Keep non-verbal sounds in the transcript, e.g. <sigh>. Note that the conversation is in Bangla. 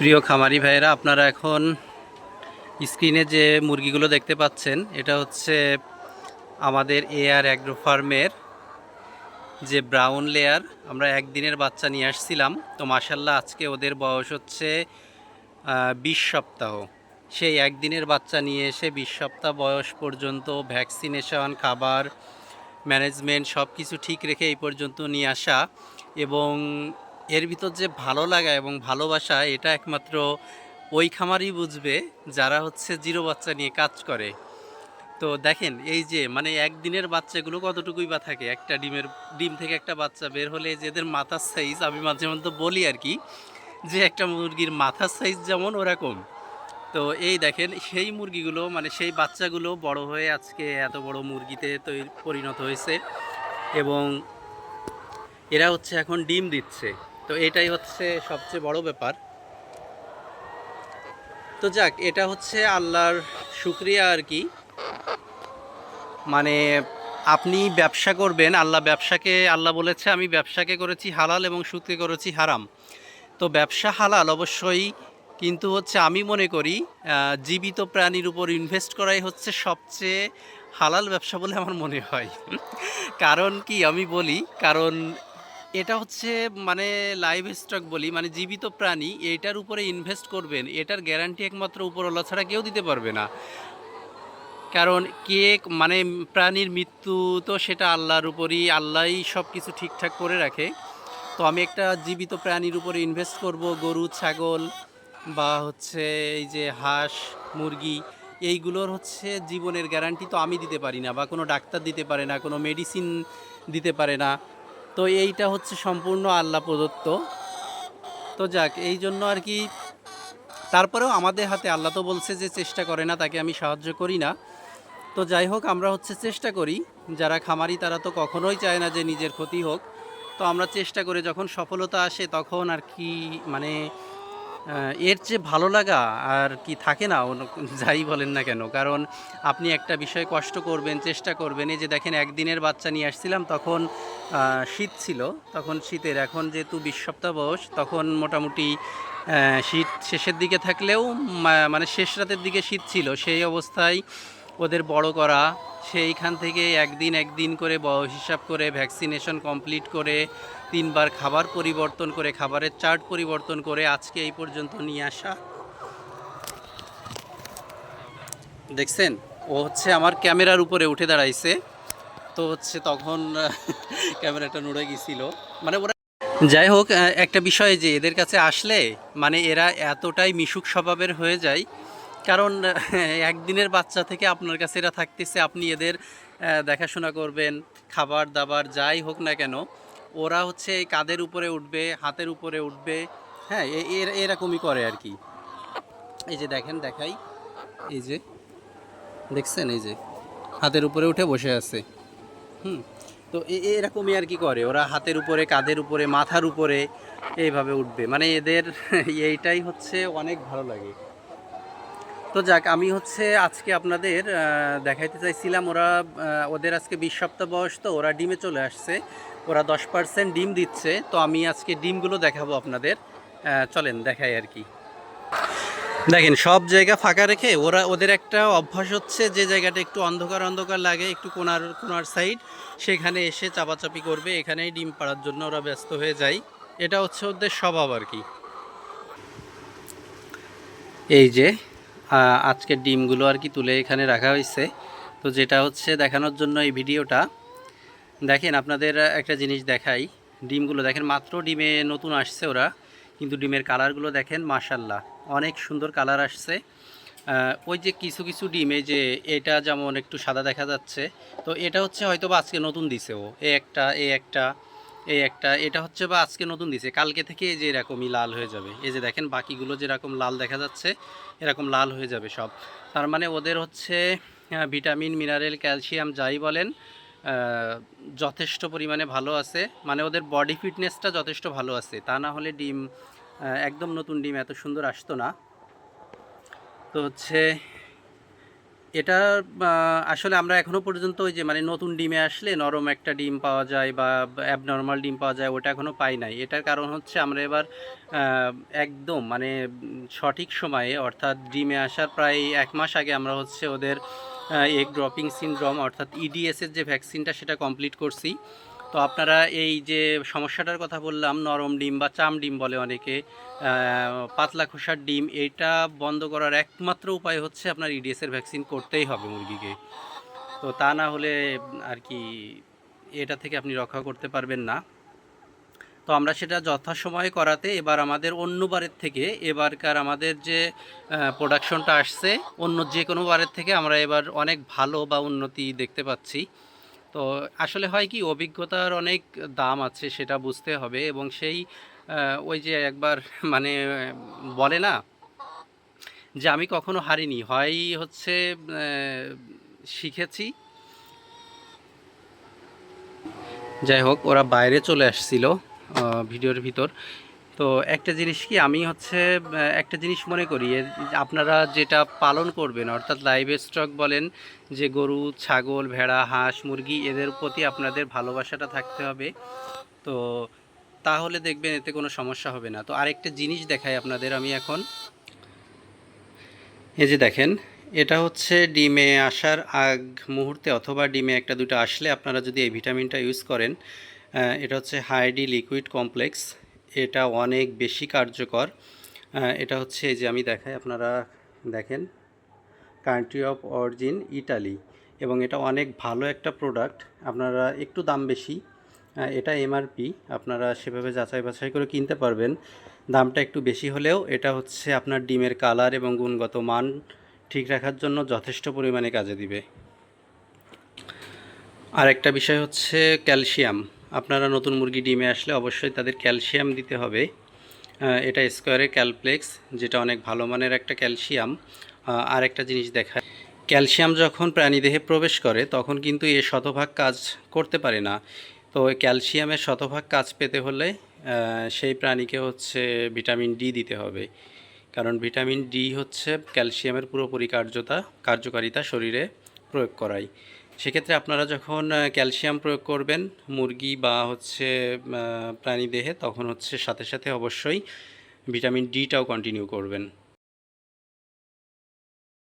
প্রিয় খামারি ভাইয়েরা, আপনারা এখন স্ক্রিনে যে মুরগিগুলো দেখতে পাচ্ছেন, এটা হচ্ছে আমাদের এয়ার অ্যাগ্রো ফার্মের যে ব্রাউন লেয়ার। আমরা একদিনের বাচ্চা নিয়ে আসছিলাম, তো মাসাল্লাহ আজকে ওদের বয়স হচ্ছে বিশ সপ্তাহ। সেই একদিনের বাচ্চা নিয়ে এসে বিশ সপ্তাহ বয়স পর্যন্ত ভ্যাকসিনেশন, খাবার ম্যানেজমেন্ট সব কিছু ঠিক রেখে এই পর্যন্ত নিয়ে আসা এবং এর ভিতর যে ভালো লাগা এবং ভালোবাসা, এটা একমাত্র ওই খামারই বুঝবে যারা হচ্ছে জিরো বাচ্চা নিয়ে কাজ করে। তো দেখেন, এই যে মানে একদিনের বাচ্চাগুলো কতটুকুই বা থাকে? একটা ডিমের, ডিম থেকে একটা বাচ্চা বের হলে যেদের মাথার সাইজ আমি মাঝে মধ্যে বলি আর কি, যে একটা মুরগির মাথার সাইজ যেমন ওরকম। তো এই দেখেন, সেই মুরগিগুলো মানে সেই বাচ্চাগুলো বড় হয়ে আজকে এত বড় মুরগিতে তৈরি পরিণত হয়েছে এবং এরা হচ্ছে এখন ডিম দিচ্ছে। তো এটাই হচ্ছে সবচেয়ে বড় ব্যাপার। তো যাক, এটা হচ্ছে আল্লাহর শুক্রিয়া আর কি। মানে আপনি ব্যবসা করবেন, আল্লাহ ব্যবসাকে, আল্লাহ বলেছে, আমি ব্যবসাকে করেছি হালাল এবং সুদকে করেছি হারাম। তো ব্যবসা হালাল অবশ্যই, কিন্তু হচ্ছে আমি মনে করি জীবিত প্রাণীর উপর ইনভেস্ট করাই হচ্ছে সবচেয়ে হালাল ব্যবসা বলে আমার মনে হয়। কারণ কি আমি বলি, কারণ এটা হচ্ছে মানে লাইভ স্টক বলি মানে জীবিত প্রাণী, এটার উপরে ইনভেস্ট করবেন, এটার গ্যারান্টি একমাত্র উপরওয়ালা ছাড়া কেউ দিতে পারবে না। কারণ কে মানে প্রাণীর মৃত্যু তো সেটা আল্লাহর উপরই, আল্লাহই সব কিছু ঠিকঠাক করে রাখে। তো আমি একটা জীবিত প্রাণীর উপরে ইনভেস্ট করব, গরু, ছাগল বা হচ্ছে এই যে হাঁস, মুরগি, এইগুলোর হচ্ছে জীবনের গ্যারান্টি তো আমি দিতে পারি না বা কোনো ডাক্তার দিতে পারে না, কোনো মেডিসিন দিতে পারে না। তো এইটা হচ্ছে সম্পূর্ণ আল্লাহ প্রদত্ত। তো যাক, এই জন্য আর কি তারপরেও আমাদের হাতে আল্লাহ তো বলছে যে চেষ্টা করে না, তাকে আমি সাহায্য করি না। তো যাই হোক, আমরা হচ্ছে চেষ্টা করি, যারা খামারি তারা তো কখনোই চায় না যে নিজের ক্ষতি হোক। তো আমরা চেষ্টা করে, যখন সফলতা আসে তখন আর কি মানে এর যে ভালো লাগা আর কি থাকে না <laughs> যাই বলেন না কেন। কারণ আপনি একটা বিষয় কষ্ট করবেন, চেষ্টা করবেন, এই যে দেখেন একদিনের বাচ্চা নিয়ে আসছিলাম, তখন শীত ছিল, তখন শীতের, এখন যেহেতু বিশ সপ্তাহ বয়স, তখন মোটামুটি শীত শেষের দিকে থাকলেও মানে শেষ রাতের দিকে শীত ছিল, সেই অবস্থায় ওদের বড় করা সেইখান থেকে একদিন একদিন করে বয়স হিসাব করে ভ্যাকসিনেশন কমপ্লিট করে তিনবার খাবার পরিবর্তন করে, খাবারের চার্ট পরিবর্তন করে আজকে এই পর্যন্ত নিয়ে আসা। দেখছেন? ও হচ্ছে আমার ক্যামেরার উপরে উঠে দাঁড়াইছে। তো হচ্ছে তখন, <laughs> ক্যামেরাটা নড়ে গেছিল। মানে ওরা যাই হোক একটা বিষয় যে এদের কাছে আসলে মানে এরা এতটাই মিশুক স্বভাবের হয়ে যায় কারণ একদিনের বাচ্চা থেকে আপনার কাছে এরা থাকতেছে, আপনি এদের দেখাশোনা করবেন, খাবার দাবার যাই হোক না কেন, ওরা হচ্ছে এই কাদের উপরে উঠবে, হাতের উপরে উঠবে হ্যাঁ এরকমই করে আর কি। এই যে দেখেন, দেখাই, এই যে, দেখছেন, এই যে, হাতের উপরে উঠে বসে আছে, হুম, তো এরকমই আর কি করে, ওরা হাতের উপরে কাঁধের উপরে, মাথার উপরে, এইভাবে উঠবে মানে এদের, এইটাই হচ্ছে অনেক ভালো লাগে। তো যাক, আমি হচ্ছে আজকে আপনাদের দেখাইতে চাইছিলাম ওরা ওদের আজকে বিশ সপ্তাহ বয়স, তো ওরা ডিমে চলে আসছে। ওরা দশ পার্সেন্ট ডিম দিচ্ছে, তো আমি আজকে ডিমগুলো দেখাবো আপনাদের। চলেন, দেখাই আর কি। দেখেন, সব জায়গা ফাঁকা রেখে ওরা, ওদের একটা অভ্যাস হচ্ছে যে জায়গাটা একটু অন্ধকার অন্ধকার লাগে, একটু কোনার কোনার সাইড, সেখানে এসে চাপাচাপি করবে, এখানেই ডিম পাড়ার জন্য ওরা ব্যস্ত হয়ে যায়। এটা হচ্ছে ওদের স্বভাব আর কি। এই যে আজকের ডিমগুলো আর কি তুলে এখানে রাখা হয়েছে। তো যেটা হচ্ছে দেখানোর জন্য এই ভিডিওটা। দেখেন, আপনাদের একটা জিনিস দেখাই। ডিমগুলো দেখেন, মাত্র ডিমে নতুন আসছে ওরা, কিন্তু ডিমের কালারগুলো দেখেন মাশাল্লাহ অনেক সুন্দর কালার আসছে। ওই যে কিছু কিছু ডিমে যে এটা যেমন একটু সাদা দেখা যাচ্ছে, তো এটা হচ্ছে হয়তো বা আজকে নতুন দিছে ও, এ একটা এ একটা। এই একটা, এটা হচ্ছে বা আজকে নতুন দিছে, কালকে থেকে এই যে এরকমই লাল হয়ে যাবে। এই যে দেখেন, বাকিগুলো যেরকম লাল দেখা যাচ্ছে, এরকম লাল হয়ে যাবে সব। তার মানে ওদের হচ্ছে ভিটামিন, মিনারেল, ক্যালসিয়াম যাই বলেন যথেষ্ট পরিমাণে ভালো আছে। মানে ওদের বডি ফিটনেসটা যথেষ্ট ভালো আছে। তা না হলে ডিম একদম নতুন ডিম এত সুন্দর আসতো না। তো হচ্ছে এটা আসলে আমরা এখনও পর্যন্ত ওই যে মানে নতুন ডিমে আসলে নরম একটা ডিম পাওয়া যায় বা অ্যাবনর্মাল ডিম পাওয়া যায়, ওটা এখনও পাই নাই। এটার কারণ হচ্ছে আমরা এবার একদম মানে সঠিক সময়ে, অর্থাৎ ডিমে আসার প্রায় এক মাস আগে আমরা হচ্ছে ওদের এগ ড্রপিং সিনড্রম অর্থাৎ ইডিএসের যে ভ্যাকসিনটা সেটা কমপ্লিট করছি। তো আপনারা এই যে সমস্যাটার কথা বললাম, নরম ডিম বা চাম ডিম বলে অনেকে পাতলা খোসার ডিম এইটা বন্ধ করার একমাত্র উপায় হচ্ছে আপনার ইডিএস এর ভ্যাকসিন করতেই হবে মুরগিকে। তো তা না হলে আর কি এটা থেকে আপনি রক্ষা করতে পারবেন না। তো আমরা সেটা যথাসময়ে করাতে এবার আমাদের অন্য বারের থেকে, এবারকার আমাদের যে প্রোডাকশনটা আসছে, অন্য যে কোনো বারের থেকে আমরা এবার অনেক ভালো বা উন্নতি দেখতে পাচ্ছি। তো আসলে হয় কি, অভিজ্ঞতার অনেক দাম আছে, সেটা বুঝতে হবে এবং সেই ওই যে একবার <laughs> মানে বলে না যে আমি কখনো হারিনি। হয় হচ্ছে শিখেছি। যাই হোক, ওরা বাইরে চলে আসছিল ভিডিওর ভিতর। তো একটা জিনিস কি আমি হচ্ছে একটা জিনিস মনে করি আপনারা যেটা পালন করবেন, অর্থাৎ লাইভ স্টক বলেন যে গরু, ছাগল, ভেড়া, হাঁস, মুরগি, এদের প্রতি আপনাদের ভালোবাসাটা থাকতে হবে। তো তাহলে দেখবেন এতে কোনো সমস্যা হবে না। তো আরেকটা জিনিস দেখাই আপনাদের আমি এখন। এই যে দেখেন, এটা হচ্ছে ডিমে আসার আগ মুহূর্তে অথবা ডিমে একটা দুটো আসলে আপনারা যদি এই ভিটামিনটা ইউজ করেন এটা হচ্ছে হাইডি লিকুইড কমপ্লেক্স। এটা অনেক বেশি কার্যকর। এটা হচ্ছে যে আমি দেখাই, আপনারা দেখেন কান্ট্রি অফ অরিজিন ইটালি এবং এটা অনেক ভালো একটা প্রোডাক্ট আপনারা একটু দাম বেশি এটা এমআরপি আপনারা সেভাবে যাচাই বাছাই করে কিনতে পারবেন। দামটা একটু বেশি হলেও এটা হচ্ছে আপনার ডিমের কালার এবং গুণগত মান ঠিক রাখার জন্য যথেষ্ট পরিমাণে কাজে দিবে। আর একটা বিষয় হচ্ছে ক্যালসিয়াম। আপনারা নতুন মুরগি ডিমে আসলে অবশ্যই তাদের ক্যালসিয়াম দিতে হবে। এটা স্কোয়ারে ক্যালপ্লেক্স, যেটা অনেক ভালো মানের একটা ক্যালসিয়াম। আর একটা জিনিস দেখায়, ক্যালসিয়াম যখন প্রাণীদেহে প্রবেশ করে, তখন কিন্তু এ শতভাগ কাজ করতে পারে না। তো ক্যালসিয়ামের শতভাগ কাজ পেতে হলে সেই প্রাণীকে হচ্ছে ভিটামিন ডি দিতে হবে। কারণ ভিটামিন ডি হচ্ছে ক্যালসিয়ামের পুরোপুরি কার্যতা কার্যকারিতা শরীরে প্রয়োগ করায়। সেক্ষেত্রে আপনারা যখন ক্যালসিয়াম প্রয়োগ করবেন মুরগি বা হচ্ছে প্রাণী দেহে তখন হচ্ছে সাথে সাথে অবশ্যই ভিটামিন ডিটাও কন্টিনিউ করবেন।